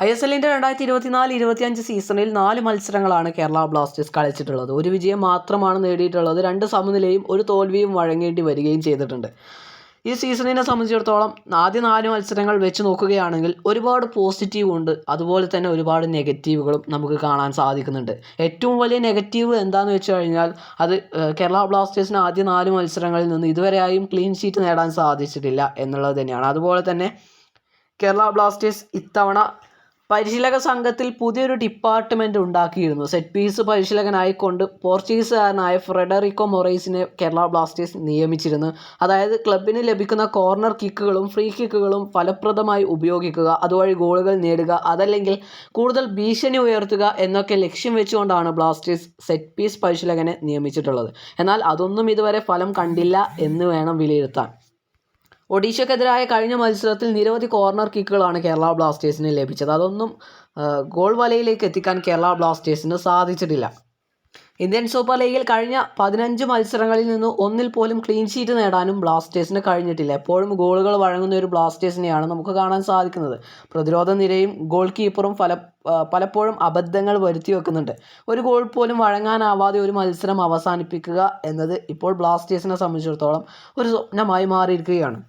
I S എല്ലിന്റെ രണ്ടായിരത്തി ഇരുപത്തിനാല് ഇരുപത്തിയഞ്ച് സീസണിൽ നാല് മത്സരങ്ങളാണ് കേരള ബ്ലാസ്റ്റേഴ്സ് കളിച്ചിട്ടുള്ളത്. ഒരു വിജയം മാത്രമാണ് നേടിയിട്ടുള്ളത്. രണ്ട് സമനിലയും ഒരു തോൽവിയും വഴങ്ങേണ്ടി വരികയും ചെയ്തിട്ടുണ്ട്. ഈ സീസണിനെ സംബന്ധിച്ചിടത്തോളം ആദ്യ നാല് മത്സരങ്ങൾ വെച്ച് നോക്കുകയാണെങ്കിൽ ഒരുപാട് പോസിറ്റീവ് ഉണ്ട്. അതുപോലെ തന്നെ ഒരുപാട് നെഗറ്റീവുകളും നമുക്ക് കാണാൻ സാധിക്കുന്നുണ്ട്. ഏറ്റവും വലിയ നെഗറ്റീവ് എന്താണെന്ന് വെച്ച് കഴിഞ്ഞാൽ അത് കേരള ബ്ലാസ്റ്റേഴ്സിന് ആദ്യ നാല് മത്സരങ്ങളിൽ നിന്ന് ഇതുവരെയായും ക്ലീൻ ഷീറ്റ് നേടാൻ സാധിച്ചിട്ടില്ല എന്നുള്ളത് തന്നെയാണ്. അതുപോലെ തന്നെ കേരള ബ്ലാസ്റ്റേഴ്സ് ഇത്തവണ പരിശീലക സംഘത്തിൽ പുതിയൊരു ഡിപ്പാർട്ട്മെന്റ് ഉണ്ടാക്കിയിരുന്നു. സെറ്റ് പീസ് പരിശീലകനായിക്കൊണ്ട് പോർച്ചുഗീസുകാരനായ ഫ്രെഡറിക്കോ മൊറൈസിനെ കേരള ബ്ലാസ്റ്റേഴ്സ് നിയമിച്ചിരുന്നു. അതായത് ക്ലബിന് ലഭിക്കുന്ന കോർണർ കിക്കുകളും ഫ്രീ കിക്കുകളും ഫലപ്രദമായി ഉപയോഗിക്കുക അതുവഴി ഗോളുകൾ നേടുക അതല്ലെങ്കിൽ കൂടുതൽ ഭീഷണി ഉയർത്തുക എന്നൊക്കെ ലക്ഷ്യം വെച്ചുകൊണ്ടാണ് ബ്ലാസ്റ്റേഴ്സ് സെറ്റ് പീസ് പരിശീലകനെ നിയമിച്ചിട്ടുള്ളത്. എന്നാൽ അതൊന്നും ഇതുവരെ ഫലം കണ്ടില്ല എന്ന് വേണം വിലയിരുത്താൻ. ഒഡീഷയ്ക്കെതിരായ കഴിഞ്ഞ മത്സരത്തിൽ നിരവധി കോർണർ കിക്കുകളാണ് കേരള ബ്ലാസ്റ്റേഴ്സിന് ലഭിച്ചത്. അതൊന്നും ഗോൾ വലയിലേക്ക് എത്തിക്കാൻ കേരള ബ്ലാസ്റ്റേഴ്സിന് സാധിച്ചിട്ടില്ല. ഇന്ത്യൻ സൂപ്പർ ലീഗിൽ കഴിഞ്ഞ പതിനഞ്ച് മത്സരങ്ങളിൽ നിന്ന് ഒന്നിൽ പോലും ക്ലീൻ ഷീറ്റ് നേടാനും ബ്ലാസ്റ്റേഴ്സിന് കഴിഞ്ഞിട്ടില്ല. എപ്പോഴും ഗോളുകൾ വഴങ്ങുന്ന ഒരു ബ്ലാസ്റ്റേഴ്സിനെയാണ് നമുക്ക് കാണാൻ സാധിക്കുന്നത്. പ്രതിരോധ നിരയും ഗോൾ കീപ്പറും ഫല പലപ്പോഴും അബദ്ധങ്ങൾ വരുത്തി വെക്കുന്നുണ്ട്. ഒരു ഗോൾ പോലും വഴങ്ങാനാവാതെ ഒരു മത്സരം അവസാനിപ്പിക്കുക എന്നത് ഇപ്പോൾ ബ്ലാസ്റ്റേഴ്സിനെ സംബന്ധിച്ചിടത്തോളം ഒരു സ്വപ്നമായി മാറിയിരിക്കുകയാണ്.